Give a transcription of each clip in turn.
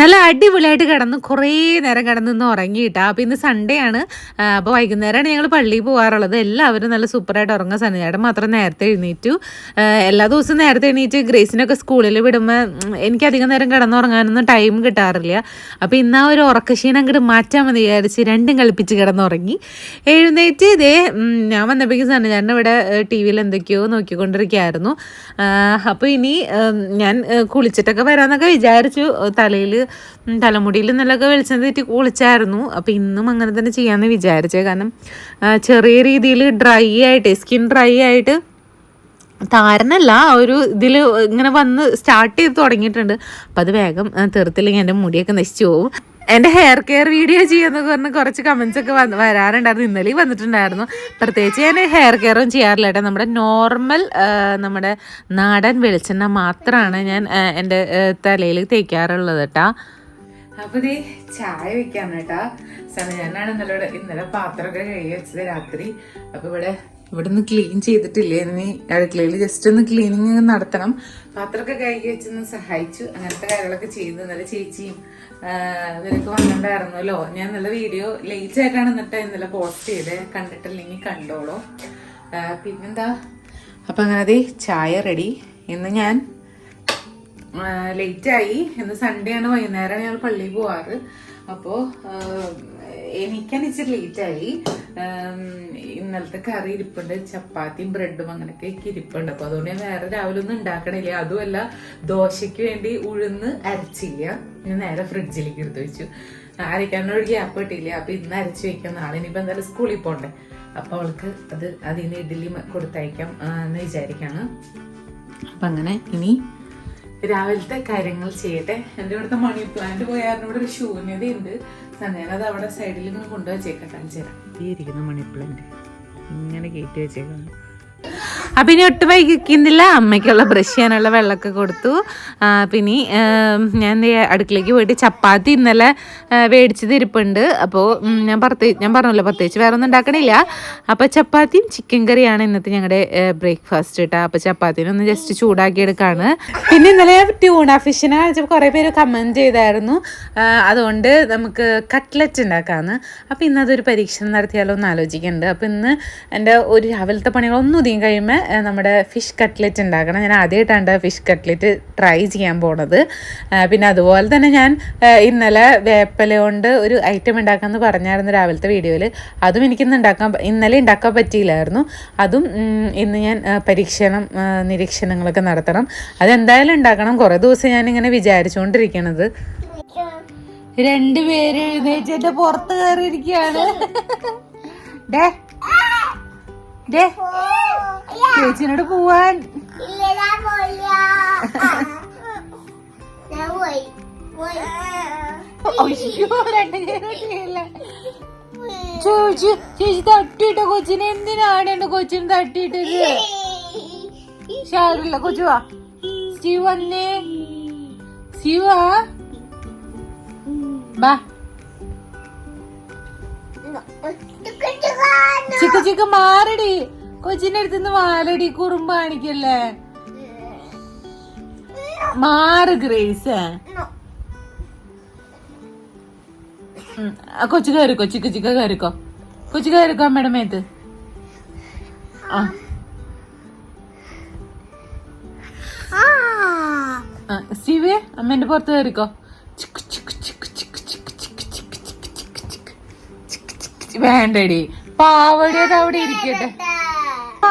നല്ല അടിപൊളിയായിട്ട് കിടന്ന് കുറേ നേരം കിടന്ന് നിന്ന് ഉറങ്ങിയിട്ടാ. അപ്പോൾ ഇന്ന് സൺഡേ ആണ്. അപ്പോൾ വൈകുന്നേരമാണ് ഞങ്ങൾ പള്ളിയിൽ പോകാറുള്ളത് എല്ലാവരും നല്ല സൂപ്പറായിട്ട് ഉറങ്ങുക സന്നിചേട്ടൻ മാത്രം നേരത്തെ എഴുന്നേറ്റു. എല്ലാ ദിവസവും നേരത്തെ എണീറ്റ് ഗ്രേസിനൊക്കെ സ്കൂളിൽ വിടുമ്പോൾ എനിക്ക് അധികം നേരം കിടന്നുറങ്ങാനൊന്നും ടൈം കിട്ടാറില്ല. അപ്പോൾ ഇന്ന് ആ ഒരു ഉറക്കക്ഷീണം അങ്ങോട്ട് മാറ്റാൻ മതി വിചാരിച്ച് രണ്ടും കളിപ്പിച്ച് കിടന്നുറങ്ങി. എഴുന്നേറ്റ് ഇതേ ഞാൻ വന്നപ്പോഴേക്കും സന്നിചേട്ടൻ ഇവിടെ ടി വിയിൽ എന്തൊക്കെയോ നോക്കിക്കൊണ്ടിരിക്കുകയായിരുന്നു അപ്പോൾ ഇനി ഞാൻ കുളിച്ചിട്ടൊക്കെ വരാമെന്നൊക്കെ വിചാരിച്ചു. തലയിൽ തലമുടിയിൽ നിന്നൊക്കെ വെളിച്ചം തെറ്റി കുളിച്ചായിരുന്നു. അപ്പോൾ ഇന്നും അങ്ങനെ തന്നെ ചെയ്യാമെന്ന് വിചാരിച്ചത് കാരണം ചെറിയ രീതിയിൽ ഡ്രൈ ആയിട്ട് സ്കിൻ ഡ്രൈ ആയിട്ട് താരനല്ല ഒരു ഇതിൽ ഇങ്ങനെ വന്ന് സ്റ്റാർട്ട് ചെയ്ത് തുടങ്ങിയിട്ടുണ്ട്. അപ്പം അത് വേഗം തീർത്തില്ലെങ്കിൽ എന്റെ മുടിയൊക്കെ നശിച്ചു പോകും എന്റെ ഹെയർ കെയർ വീഡിയോ ചെയ്യുന്നൊക്കെ പറഞ്ഞ് കുറച്ച് കമൻസ് ഒക്കെ വന്ന് വരാറുണ്ടായിരുന്നു. ഇന്നലെയും വന്നിട്ടുണ്ടായിരുന്നു. പ്രത്യേകിച്ച് ഞാൻ ഹെയർ കെയറും ചെയ്യാറില്ല കേട്ടോ. നമ്മുടെ നോർമൽ നമ്മുടെ നാടൻ വെളിച്ചെണ്ണ മാത്രമാണ് ഞാൻ എന്റെ തലയിൽ തേക്കാറുള്ളത് കേട്ടോ. അപ്പോൾ ദേ ചായ വെക്കാൻ കേട്ടാ. സമയാനാണ് ഇന്നലെ ഇന്നലെ പാത്രമൊക്കെ കഴുകി വെച്ചത് രാത്രി. അപ്പോൾ ഇവിടെ ഇവിടെ നിന്ന് ക്ലീൻ ചെയ്തിട്ടില്ലേ? ഇനി അടുക്കളയിൽ ജസ്റ്റ് ഒന്ന് ക്ലീനിങ് നടത്തണം. പാത്രമൊക്കെ കഴുകി വെച്ചൊന്ന് സഹായിച്ചു. അങ്ങനത്തെ കാര്യങ്ങളൊക്കെ ചെയ്തു. ഇന്നലെ ചേച്ചിയും ആ, ഇവരൊക്കെ വന്നിട്ടുണ്ടായിരുന്നല്ലോ. ഞാൻ നല്ല വീഡിയോ ലേറ്റ് ആയിട്ടാണ് എന്നിട്ട് ഇന്നലെ പോസ്റ്റ് ചെയ്ത്. കണ്ടിട്ടില്ലെങ്കിൽ കണ്ടോളൂ. പിന്നെന്താ? അപ്പം അങ്ങനെ ചായ റെഡി ഇന്ന് ഞാൻ ലേറ്റായി ഇന്ന് സൺഡേ ആണ് വൈകുന്നേരമാണ് ഞങ്ങൾ പള്ളിയിൽ പോവാറ്. അപ്പോൾ എനിക്കാണ് ഇച്ചിരി ലേറ്റ് ആയി. ആം, ഇന്നലത്തെ കറി ഇരിപ്പുണ്ട്. ചപ്പാത്തിയും ബ്രെഡും അങ്ങനെയൊക്കെ ഇരിപ്പുണ്ട്. അപ്പോൾ അതുകൊണ്ട് ഞാൻ വേറെ രാവിലെ ഒന്നും ഉണ്ടാക്കണില്ല. അതുമല്ല ദോശയ്ക്ക് വേണ്ടി ഉഴുന്ന് അരച്ചില്ല. ഞാൻ നേരെ ഫ്രിഡ്ജിലേക്ക് എടുത്തു വെച്ചു. അരയ്ക്കാനൊരു ഗ്യാപ്പ് കിട്ടിയില്ല അപ്പൊ ഇന്ന് അരച്ച് വെക്കാം. നാളെ ഇനിയിപ്പോൾ എന്തായാലും സ്കൂളിൽ പോണ്ടേ. അപ്പൊ അവൾക്ക് അത് അതിന് ഇഡ്ഡലി കൊടുത്തയക്കാം എന്ന് വിചാരിക്കാണ്. അപ്പൊ അങ്ങനെ ഇനി രാവിലത്തെ കാര്യങ്ങൾ ചെയ്യട്ടെ. എന്റെ ഇവിടുത്തെ മണി പ്ലാന്റ് പോയാൽ ഇവിടെ ഒരു ശൂന്യതയുണ്ട്. ഞാനത് അവിടെ സൈഡിൽ ഇങ്ങനെ കൊണ്ടുവച്ചേക്കാം കാണിച്ചു തരാം ഈ ഇരിക്കുന്ന മണി പ്ലാന്റ് ഇങ്ങനെ കയറ്റി വെച്ചേക്കാം അപ്പം ഇനി ഒട്ടും വൈകിക്കുന്നില്ല. അമ്മയ്ക്കുള്ള ബ്രഷ് ചെയ്യാനുള്ള വെള്ളമൊക്കെ കൊടുത്തു. പിന്നെ ഞാൻ അടുക്കളയ്ക്ക് പോയിട്ട് ചപ്പാത്തി ഇന്നലെ മേടിച്ചത് ഇരിപ്പുണ്ട്. അപ്പോൾ ഞാൻ പ്രത്യേകിച്ച് ഞാൻ പറഞ്ഞല്ലോ പ്രത്യേകിച്ച് വേറെ ഒന്നും ഉണ്ടാക്കണില്ല. അപ്പോൾ ചപ്പാത്തിയും ചിക്കൻ കറിയാണ് ഇന്നത്തെ ഞങ്ങളുടെ ബ്രേക്ക്ഫാസ്റ്റ് കേട്ടോ അപ്പോൾ ചപ്പാത്തിനൊന്ന് ജസ്റ്റ് ചൂടാക്കി എടുക്കുകയാണ് പിന്നെ ഇന്നലെ ട്യൂണ ഫിഷിനെ കാണിച്ചപ്പോൾ കുറേ പേര് കമന്റ് ചെയ്തായിരുന്നു. അതുകൊണ്ട് നമുക്ക് കട്ട്ലറ്റ് ഉണ്ടാക്കാമെന്ന് അപ്പോൾ ഇന്ന് അതൊരു പരീക്ഷണം നടത്തിയാലോ എന്ന് ആലോചിക്കുന്നുണ്ട് അപ്പോൾ ഇന്ന് എന്റെ ഒരു രാവിലത്തെ പണികളൊന്നും ഒതുങ്ങി കഴിയുമ്പോൾ നമ്മുടെ ഫിഷ് കട്ട്ലറ്റ് ഉണ്ടാക്കണം. ഞാൻ ആദ്യമായിട്ടാണ് ഫിഷ് കട്ട്ലറ്റ് ട്രൈ ചെയ്യാൻ പോണത്. പിന്നെ അതുപോലെ തന്നെ ഞാൻ ഇന്നലെ വേപ്പല കൊണ്ട് ഒരു ഐറ്റം ഉണ്ടാക്കാമെന്ന് പറഞ്ഞായിരുന്നു രാവിലത്തെ വീഡിയോയിൽ. അതും എനിക്കിന്ന് ഉണ്ടാക്കാൻ ഇന്നലെ ഉണ്ടാക്കാൻ പറ്റിയില്ലായിരുന്നു. അതും ഇന്ന് ഞാൻ പരീക്ഷണം നിരീക്ഷണങ്ങളൊക്കെ നടത്തണം. അതെന്തായാലും ഉണ്ടാക്കണം. കുറേ ദിവസം ഞാനിങ്ങനെ വിചാരിച്ചുകൊണ്ടിരിക്കണത് രണ്ടുപേര് എഴുന്നേറ്റ് പുറത്ത് കയറിയിരിക്കുകയാണ്. ഡേ ഡേ ചേച്ചിനോട് പോവാൻ. ചേച്ചി ചേച്ചി തട്ടിയിട്ട കൊച്ചിനെ എന്തിനാണ് എന്റെ കൊച്ചിന് തട്ടിയിട്ടത്? ഷാറില്ല കൊച്ചു വാ. സ്റ്റീവ് വന്നേ. സ്റ്റീവാ ബാ ചിക്ക ചിക്ക മാറടി. കൊച്ചിന്റെ അടുത്തുനിന്ന് വാലടി കുറുമ്പ് കാണിക്കല്ലേ മാറ് ഗ്രേസ് കൊച്ചു കയറിക്കോ ചിക്ക ചിക്ക കയറിക്കോ കൊച്ചു കയറിക്കോ അമ്മയുടെ മേത്ത് സ്റ്റീവേ അമ്മേന്റെ പുറത്ത് കയറിക്കോ വേണ്ടടി പാവടി അത് അവിടെ ഇരിക്കട്ടെ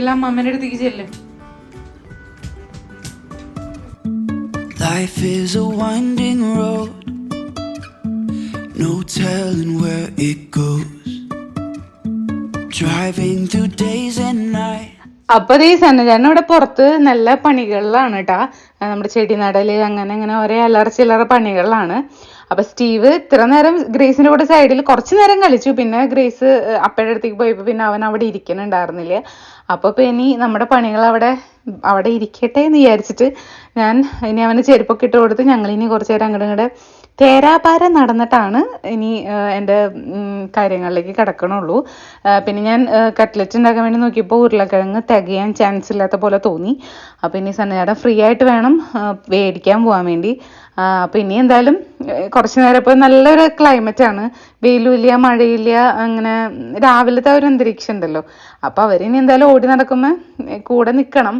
ചെല്ലാം അമ്മേന്റെ അടുത്തേക്ക് ചെല്ല് Life is a winding road, no telling where it goes. Driving through days and nights. അപ്പൊ ഈ സന്നജാന ഇവിടെ പുറത്ത് നല്ല പണികളിലാണ് കേട്ടാ നമ്മുടെ ചെടി നടൽ അങ്ങനെ അങ്ങനെ ഒരേ അല്ലറ ചില്ലറ പണികളിലാണ് അപ്പൊ സ്റ്റീവ് ഇത്ര നേരം ഗ്രേസിന്റെ കൂടെ സൈഡിൽ കുറച്ച് നേരം കളിച്ചു. പിന്നെ ഗ്രേസ് അപ്പയുടെ അടുത്തേക്ക് പോയപ്പോ പിന്നെ അവൻ അവിടെ ഇരിക്കണുണ്ടായിരുന്നില്ല അപ്പൊ ഇപ്പൊ ഇനി നമ്മുടെ പണികൾ അവിടെ അവിടെ ഇരിക്കട്ടെ എന്ന് വിചാരിച്ചിട്ട് ഞാൻ ഇനി അവന് ചെരുപ്പൊക്കെ ഇട്ട് കൊടുത്ത് ഞങ്ങൾ ഇനി കുറച്ച് നേരം അങ്ങോട്ട് തേരാപാര നടന്നിട്ടാണ് ഇനി എന്റെ കാര്യങ്ങളിലേക്ക് കിടക്കണുള്ളൂ. പിന്നെ ഞാൻ കട്ട്ലറ്റ് ഉണ്ടാക്കാൻ വേണ്ടി നോക്കിയപ്പോൾ ഉരുളക്കിഴങ്ങ് തികയാൻ ചാൻസ് ഇല്ലാത്ത പോലെ തോന്നി. അപ്പോൾ ഇനി സന്നേടം ഫ്രീ ആയിട്ട് വേണം മേടിക്കാൻ പോകാൻ വേണ്ടി. അപ്പോൾ ഇനി എന്തായാലും കുറച്ച് നേരം ഇപ്പോൾ നല്ലൊരു ക്ലൈമറ്റ് ആണ്. വെയിലും ഇല്ല മഴയില്ല അങ്ങനെ രാവിലത്തെ ഒരു അന്തരീക്ഷം ഉണ്ടല്ലോ. അപ്പോൾ അവരിനി എന്തായാലും ഓടി നടക്കുമ്പോൾ കൂടെ നിൽക്കണം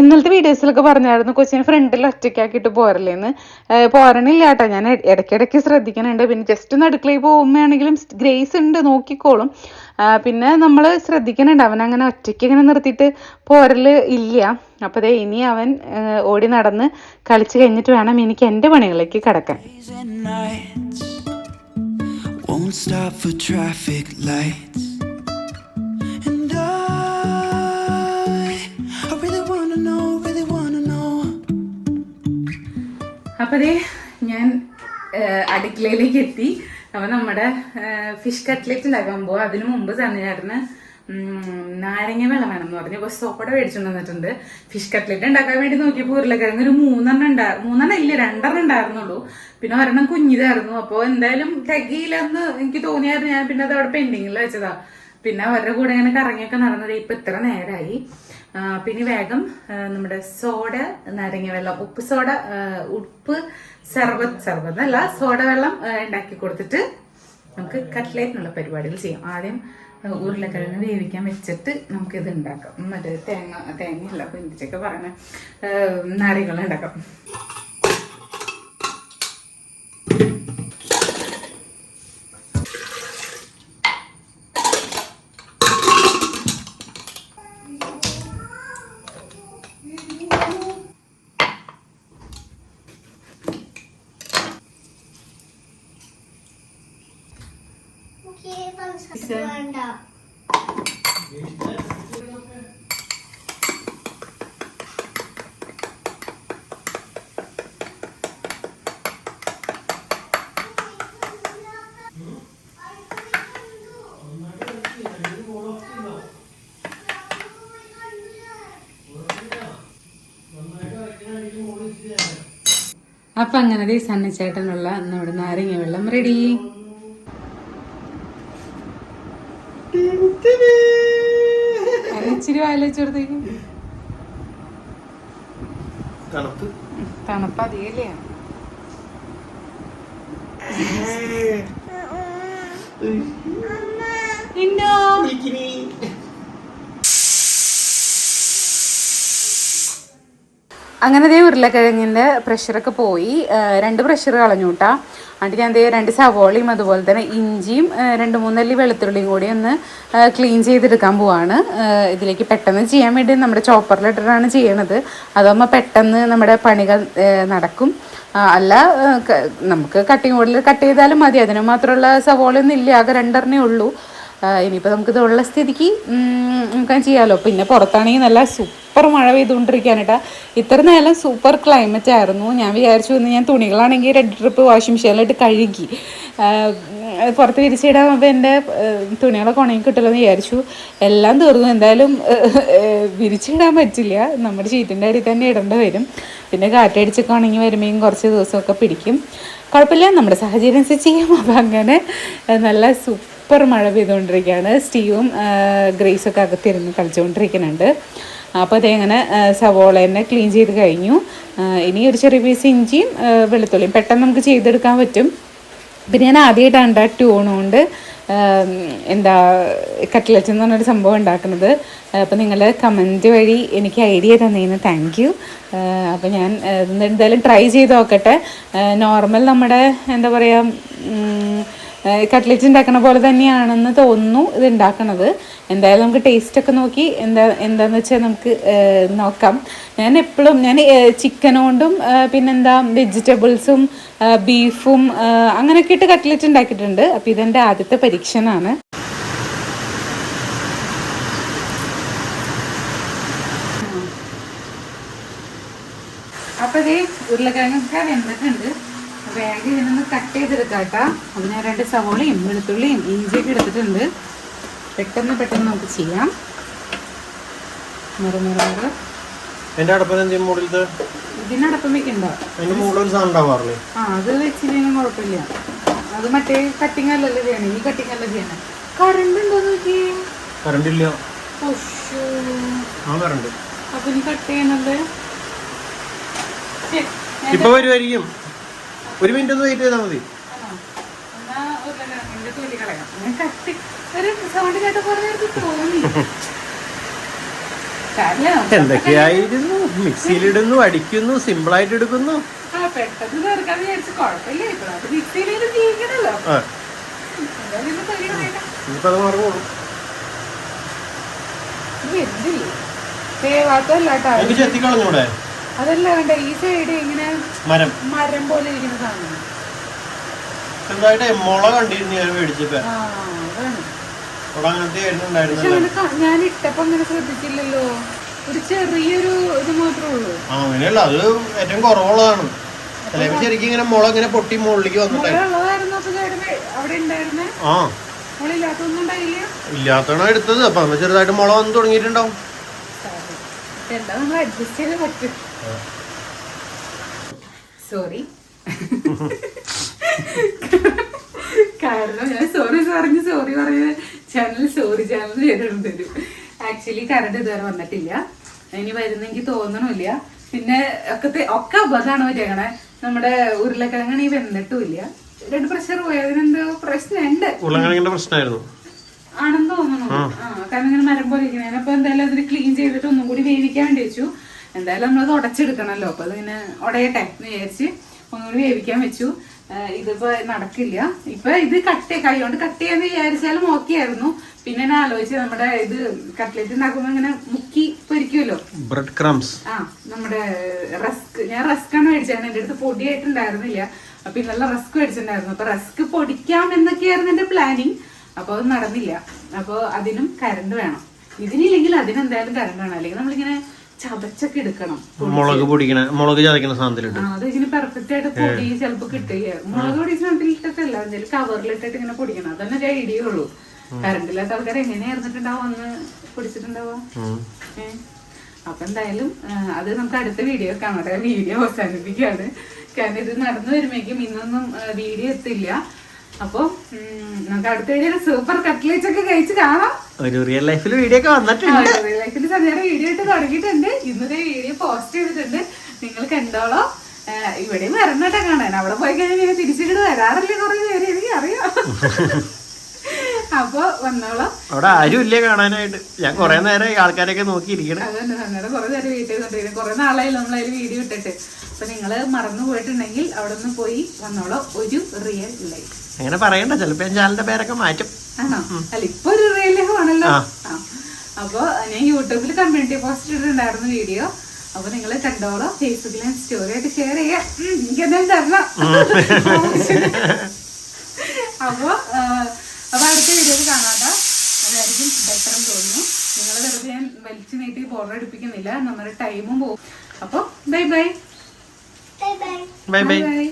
ഇന്നലത്തെ വീഡിയോസിലൊക്കെ പറഞ്ഞായിരുന്നു കൊച്ചിനെ ഫ്രണ്ടിൽ ഒറ്റയ്ക്കാക്കിയിട്ട് പോരല്ലേന്ന്. പോരണില്ല കേട്ടോ ഞാൻ ഇട- ഇടയ്ക്കിടയ്ക്ക് ശ്രദ്ധിക്കുന്നുണ്ട് പിന്നെ ജസ്റ്റ് ഒന്ന് അടുക്കളയിൽ പോകുമ്പോഴാണെങ്കിലും ഗ്രേസ് ഉണ്ട് നോക്കിക്കോളും. പിന്നെ നമ്മൾ ശ്രദ്ധിക്കുന്നുണ്ട് അവൻ അങ്ങനെ ഒറ്റയ്ക്ക് ഇങ്ങനെ നിർത്തിയിട്ട് പോരൽ ഇല്ല. അപ്പോൾ ദേ ഇനി അവൻ ഓടി നടന്ന് കളിച്ച് കഴിഞ്ഞിട്ട് വേണം എനിക്ക് എന്റെ പണികളിലേക്ക് കടക്കാൻ. Won't stop for traffic lights. അടുക്കളയിലേക്ക് എത്തി. അപ്പോൾ നമ്മുടെ ഫിഷ് കട്ട്ലറ്റ് ഉണ്ടാക്കാൻ പോകും അതിനു മുമ്പ് സന്നിചേട്ടന് നാരങ്ങ വെള്ളം വേണം എന്ന് പറഞ്ഞു. കുറച്ച് സോപ്പട മേടിച്ചുകൊണ്ട് വന്നിട്ടുണ്ട്. ഫിഷ് കട്ട്ലറ്റ് ഉണ്ടാക്കാൻ വേണ്ടി നോക്കിയപ്പോൾ ഉരുളക്കിഴങ്ങ് ഒരു മൂന്നെണ്ണം ഉണ്ടാ മൂന്നെണ്ണം ഇല്ല രണ്ടെണ്ണം ഉണ്ടായിരുന്നുള്ളൂ. പിന്നെ ഒരെണ്ണം കുഞ്ഞിതായിരുന്നു. അപ്പോൾ എന്തായാലും തികയില്ലെന്ന് എനിക്ക് തോന്നിയായിരുന്നു. ഞാൻ പിന്നെ അത് അവിടെ പെൻഡിങ്ങിൽ വെച്ചതാ. പിന്നെ അവരുടെ കൂടെ ഇങ്ങനെ കറങ്ങിയൊക്കെ നടന്നത് ഇപ്പൊ ഇത്ര നേരമായി പിന്നെ വേഗം നമ്മുടെ സോഡ നാരങ്ങ വെള്ളം ഉപ്പ് സോഡ ഉപ്പ് സർബത്ത് സർബത്ത് അല്ല സോഡ വെള്ളം ഉണ്ടാക്കി കൊടുത്തിട്ട് നമുക്ക് കട്ട്ലേറ്റിനുള്ള പരിപാടികൾ ചെയ്യാം. ആദ്യം ഉരുളക്കിഴങ്ങ് വേവിക്കാൻ വെച്ചിട്ട് നമുക്ക് ഇത് ഉണ്ടാക്കാം. മറ്റേ തേങ്ങ തേങ്ങയല്ല കുഞ്ഞിച്ചൊക്കെ പറയുന്ന നാരങ്ങൾ ഉണ്ടാക്കാം എനിക്ക് പഞ്ചസാര വേണ്ട അപ്പൊ അങ്ങനെ സന്നിച്ചേട്ടനുള്ള നമ്മുടെ നാരങ്ങ വെള്ളം റെഡി ഇച്ചിരി വായിലെടുത്തേക്ക് തണുപ്പ്. തണുപ്പ് അധികല്ലേ? ഇന്നോ അങ്ങനെ ദേ ഉരുളക്കിഴങ്ങിന്റെ പ്രഷറൊക്കെ പോയി. രണ്ട് പ്രഷർ കളഞ്ഞു കേട്ടാ എന്നിട്ട് ഞാൻ ദേ രണ്ട് സവോളയും അതുപോലെ തന്നെ ഇഞ്ചിയും രണ്ട് മൂന്നല്ലി വെളുത്തുള്ളിയും കൂടി ഒന്ന് ക്ലീൻ ചെയ്തെടുക്കാൻ പോവാണ്. ഇതിലേക്ക് പെട്ടെന്ന് ചെയ്യാൻ വേണ്ടി നമ്മുടെ ചോപ്പറിലിട്ടിട്ടാണ് ചെയ്യണത്. അതാകുമ്പോൾ പെട്ടെന്ന് നമ്മുടെ പണികൾ നടക്കും. അല്ല നമുക്ക് കട്ടിങ് ബോർഡിൽ കട്ട് ചെയ്താലും മതി. അതിന് മാത്രമുള്ള സവോളയൊന്നും ഇല്ല. ആകെ രണ്ടെണ്ണേ ഉള്ളൂ. ഇനിയിപ്പോൾ നമുക്കിത് ഉള്ള സ്ഥിതിക്ക് നമുക്ക് ചെയ്യാമല്ലോ പിന്നെ പുറത്താണെങ്കിൽ നല്ല സൂപ്പർ മഴ പെയ്തുകൊണ്ടിരിക്കാനായിട്ടാ ഇത്ര നേരം സൂപ്പർ ക്ലൈമറ്റ് ആയിരുന്നു. ഞാൻ വിചാരിച്ചു ഇന്ന് ഞാൻ തുണികളാണെങ്കിൽ റെഡ് ട്രിപ്പ് വാഷിംഗ് മെഷീനിലിട്ട് കഴുകി. പുറത്ത് വിരിച്ചിടാൻ അപ്പോൾ എന്റെ തുണികളൊക്കെ ഉണങ്ങി കിട്ടുമല്ലോ എന്ന് വിചാരിച്ചു. എല്ലാം തീർന്നു. എന്തായാലും വിരിച്ചിടാൻ പറ്റില്ല. നമ്മുടെ ഷീറ്റിന്റെ അടിയിൽ തന്നെ ഇടേണ്ടി വരും. പിന്നെ കാറ്റടിച്ചൊക്കെ ഉണങ്ങി വരുമ്പോഴും കുറച്ച് ദിവസമൊക്കെ പിടിക്കും. കുഴപ്പമില്ല. നമ്മുടെ സാഹചര്യം അനുസരിച്ച് ചെയ്യാം. അപ്പം അങ്ങനെ നല്ല സൂപ്പർ മഴ പെയ്തുകൊണ്ടിരിക്കുകയാണ്. സ്റ്റീവും ഗ്രേസൊക്കെ അകത്തിരുന്ന് കളിച്ചുകൊണ്ടിരിക്കുന്നുണ്ട്. അപ്പോൾ അതേങ്ങനെ സവോള തന്നെ ക്ലീൻ ചെയ്ത് കഴിഞ്ഞു. ഇനി ഒരു ചെറിയ പീസ് ഇഞ്ചിയും വെളുത്തുള്ളിയും. പെട്ടെന്ന് നമുക്ക് ചെയ്തെടുക്കാൻ പറ്റും. പിന്നെ ഞാൻ ആദ്യമായിട്ടാണ് ഉണ്ടാക്കി എന്താ കട്ട്ലറ്റ് എന്ന് പറഞ്ഞൊരു സംഭവം ഉണ്ടാക്കുന്നത്. അപ്പോൾ നിങ്ങൾ കമന്റ് വഴി എനിക്ക് ഐഡിയ തന്നതിന് താങ്ക് യു അപ്പോൾ ഞാൻ എന്തായാലും ട്രൈ ചെയ്ത് നോക്കട്ടെ. നോർമൽ നമ്മുടെ എന്താ പറയുക കട്ട്ലറ്റ് ഉണ്ടാക്കുന്ന പോലെ തന്നെയാണെന്ന് തോന്നുന്നു ഇത് ഉണ്ടാക്കണത് എന്തായാലും നമുക്ക് ടേസ്റ്റ് ഒക്കെ നോക്കി എന്താ എന്താന്ന് വെച്ചാൽ നമുക്ക് നോക്കാം. ഞാൻ എപ്പോഴും ഞാൻ ചിക്കനോണ്ടും പിന്നെന്താ വെജിറ്റബിൾസും ബീഫും അങ്ങനെയൊക്കെ ഇട്ട് കട്ട്ലറ്റ് ഉണ്ടാക്കിയിട്ടുണ്ട് അപ്പോൾ ഇതെന്റെ ആദ്യത്തെ പരീക്ഷണമാണ് അപ്പോൾ ഇതേ ഉരുളക്കിഴങ്ങൊക്കെ വെന്തിട്ടുണ്ട് വേഗം കട്ട് ചെയ്തെടുക്കാട്ടാ. അത് അതിന് രണ്ട് സവോളയും വെളുത്തുള്ളിയും ഇഞ്ചിയൊക്കെ എടുത്തിട്ടുണ്ട്. പെട്ടെന്ന് പെട്ടെന്ന് നമുക്ക് ചെയ്യാം. എന്റെ ഇതിനടപ്പം വെക്കണ്ട. ആ അത് വെച്ചില്ലെങ്കിൽ കുഴപ്പമില്ല. അത് മറ്റേ കട്ടിങ് അല്ലല്ലോ ചെയ്യണേ ഈ കട്ടിങ് അല്ല ചെയ്യണേ. കറണ്ട് ഉണ്ടോ നോക്കിയേ കറണ്ട് ഇല്ല. ഒശ്ശോ. ആ കറണ്ട് അപ്പൊ ഇനി കട്ട് ചെയ്യണല്ലേ ശരി. ഇപ്പൊ വരുമായിരിക്കും ഒരു മിനിറ്റ് ഒന്ന് വെയിറ്റ് ചെയ്താൽ മതി. എന്തൊക്കെയായിരുന്നു? മിക്സിയിലിടുന്നു അടിക്കുന്നു സിമ്പിൾ ആയിട്ട് എടുക്കുന്നു. പെട്ടെന്ന് തീർക്കാന്ന് വിചാരിച്ച്. കുഴപ്പമില്ല ഇപ്പൊ അത് മിക്സിയിലേക്ക് ജീവിക്കണല്ലോ ആ. എന്തായാലും ഇത് തൊലി കളയട്ടെ. ഇനിയിപ്പോ അത് മറന്നോളൂ എന്തില്ലേ? തേവാത്തല്ല കേട്ടോ എനിക്ക് ചെത്തി കളഞ്ഞൂടെ? അതല്ല വേണ്ട ഈ സൈഡ് ഇങ്ങനെ മരം. മരം പോലെ ഇരിക്കുന്ന സാധനം. ചെറുതായിട്ട് മുള കണ്ടിരുന്നു ഞാൻ മേടിച്ചപ്പോ. ഞാൻ ഇട്ടപ്പോ അങ്ങനെ ശ്രദ്ധിച്ചില്ലല്ലോ. ഒരു ചെറിയൊരു ഇത് മാത്രമേ ഉള്ളൂ. അങ്ങനെയല്ല അത് ഏറ്റവും കുറവുള്ളതാണ്. ചിലപ്പോ ശരിക്കും ഇങ്ങനെ മുള ഇങ്ങനെ പൊട്ടി മുകളിലേക്ക് വന്നിട്ടുണ്ടായിരുന്നു ആ. ഇല്ലാത്തതാണ് എടുത്തത്. അപ്പൊ ചെറുതായിട്ട് മുള വന്ന് തുടങ്ങിയിട്ടുണ്ടാവും. എന്താ? നമ്മൾ അഡ്ജസ്റ്റ് ചെയ്ത് പറ്റും. സോറി കാരണം ഞാൻ സോറി പറഞ്ഞ് സോറി പറഞ്ഞ് ചാനൽ സോറി ചാനൽ ചെയ്തിടും തരും ആക്ച്വലി കറണ്ട് ഇതുവരെ വന്നിട്ടില്ല. ഇനി വരുന്നെങ്കിൽ തോന്നണില്ല പിന്നെ ഒക്കെ ഒക്കെ അബദ്ധമാണ് പറ്റിയേക്കണേ നമ്മുടെ ഉരുളക്കിഴങ്ങണി വന്നിട്ടും വെന്നിട്ടുമില്ല. രണ്ട് പ്രഷർ പോയതിനെന്തോ പ്രശ്നം പ്രശ്നമുണ്ട്. ഉരുളക്കിഴങ്ങിന്റെ പ്രശ്നമായിരുന്നു. ആണെന്ന് തോന്നുന്നു. ആ. കാരണം ഇങ്ങനെ മരം പോലെ ഇരിക്കണേ അപ്പൊ എന്തായാലും അതിന് ക്ലീൻ ചെയ്തിട്ട് ഒന്നും കൂടി വേവിക്കാൻ വേണ്ടി വെച്ചു. എന്തായാലും നമ്മളത് ഉടച്ചെടുക്കണല്ലോ. അപ്പൊ അതിങ്ങനെ ഉടയട്ടെ എന്ന് വിചാരിച്ച് ഒന്നുകൂടി വേവിക്കാൻ വെച്ചു. ഇതിപ്പോ നടക്കില്ല. ഇപ്പൊ ഇത് കട്ട് കൈ കൊണ്ട് കട്ട് ചെയ്യാന്ന് വിചാരിച്ചാലും ഓക്കെ ആയിരുന്നു. പിന്നെ ഞാൻ ആലോചിച്ച് നമ്മുടെ ഇത് കട്ട്ലറ്റ് ഉണ്ടാക്കുമ്പോ ഇങ്ങനെ മുക്കി പൊരിക്കുമല്ലോ ബ്രെഡ് ക്രംസ് ആ നമ്മുടെ റസ്ക്. ഞാൻ റസ്ക് ആണ് മേടിച്ചത്. എന്റെ അടുത്ത് പൊടിയായിട്ടുണ്ടായിരുന്നില്ല. അപ്പൊ ഇന്നലെ റസ്ക് മേടിച്ചിട്ടുണ്ടായിരുന്നു. അപ്പൊ റസ്ക് പൊടിക്കാം എന്നൊക്കെയായിരുന്നു എന്റെ പ്ലാനിങ് അപ്പൊ അത് നടന്നില്ല. അപ്പോൾ അതിനും കരണ്ട് വേണം. ഇതിനില്ലെങ്കിൽ അതിനെന്തായാലും കരണ്ട് വേണം. അല്ലെങ്കിൽ നമ്മളിങ്ങനെ ചതച്ചൊക്കെ എടുക്കണം. മുളക് പൊടിക്കണ മുളക് ചതക്കണ സാധനത്തിലിട്ട്. ആ, അത് ഇങ്ങനെ പെർഫെക്റ്റ് ആയിട്ട് പൊടി ചിലപ്പോ കിട്ടുക മുളക് പൊടി സാധനത്തിലിട്ടല്ല എന്തെങ്കിലും കവറിലിട്ടിട്ട് ഇങ്ങനെ പൊടിക്കണം. അതന്നെ ഒരു ഐഡിയ ഉള്ളൂ. കറണ്ടില്ലാത്ത ആൾക്കാർ എങ്ങനെ ഇറന്നിട്ടുണ്ടാവും അന്ന് പൊടിച്ചിട്ടുണ്ടാവോ? അപ്പൊ എന്തായാലും അത് നമുക്ക് അടുത്ത വീഡിയോ കാണാം. വീഡിയോ അവസാനിപ്പിക്കുകയാണ്. കാരണം ഇത് നടന്നു വരുമ്പോഴേക്കും ഇന്നൊന്നും വീഡിയോ എത്തില്ല. അപ്പൊ നമുക്ക് അടുത്ത വീഡിയോ സൂപ്പർ കട്ട്ലേറ്റ്സ് ഒക്കെ കഴിച്ച് കാണാം. ഒരു റിയൽ ലൈഫിൽ വീഡിയോ ഒക്കെ വന്നിട്ടുണ്ട്. റിയൽ ലൈഫിൽ സന്ധ്യയുടെ വീഡിയോ ഇട്ട് തുടങ്ങിയിട്ടുണ്ട്. ഇന്നത്തെ വീഡിയോ പോസ്റ്റ് ചെയ്തിട്ടുണ്ട്. നിങ്ങൾ കണ്ടോളോ. ഇവിടെയും വരണട്ടെ കാണാൻ. അവിടെ പോയി കഴിഞ്ഞാൽ തിരിച്ചിട്ട് വരാറില്ലേ കുറെ പേര്? എനിക്ക് അറിയാം അപ്പൊ വന്നോളാം. അവിടെ ആരും ഇല്ലേ കാണാനായിട്ട്? ഞാൻ കൊറേ നേരം ആൾക്കാരൊക്കെ നോക്കിയിരിക്കണം. അതന്നെ സന്ധ്യയുടെ കുറെ നേരം വീട്ടിൽ നിന്നിട്ട് കുറെ നാളായി നമ്മൾ അതിൽ വീഡിയോ ഇട്ടിട്ട്. അപ്പൊ നിങ്ങൾ മറന്നു പോയിട്ടുണ്ടെങ്കിൽ അവിടെ നിന്ന് പോയി വന്നോളാം. ഒരു റിയൽ ലൈഫ് അങ്ങനെ പറയണ്ട. ചിലപ്പോ ഞാൻ ചാനലിന്റെ പേരൊക്കെ മാറ്റും. ആണോ? അല്ല ഇപ്പൊ ഒരു റിയൽ ലൈഫ് ആണല്ലോ. അപ്പൊ ഞാൻ യൂട്യൂബിൽ കമ്മ്യൂണിറ്റി പോസ്റ്റ് ഇട്ടിട്ടുണ്ടായിരുന്നു വീഡിയോ. അപ്പൊ നിങ്ങൾ കണ്ടോളോ. ഫേസ്ബുക്കിൽ ഞാൻ സ്റ്റോറി ആയിട്ട് ഷെയർ ചെയ്യാം. ഉം, എനിക്ക് എന്തായാലും തരണം അപ്പൊ അടുത്ത വീഡിയോയിൽ കാണാട്ടോ അതായിരിക്കും ബെറ്റർ എന്ന് തോന്നുന്നു. നിങ്ങൾ വെറുതെ ഞാൻ വലിച്ചു നീട്ടി ബോർഡർ എടുപ്പിക്കുന്നില്ല നമ്മുടെ ടൈമും പോകും. അപ്പോൾ bye bye. Bye bye bye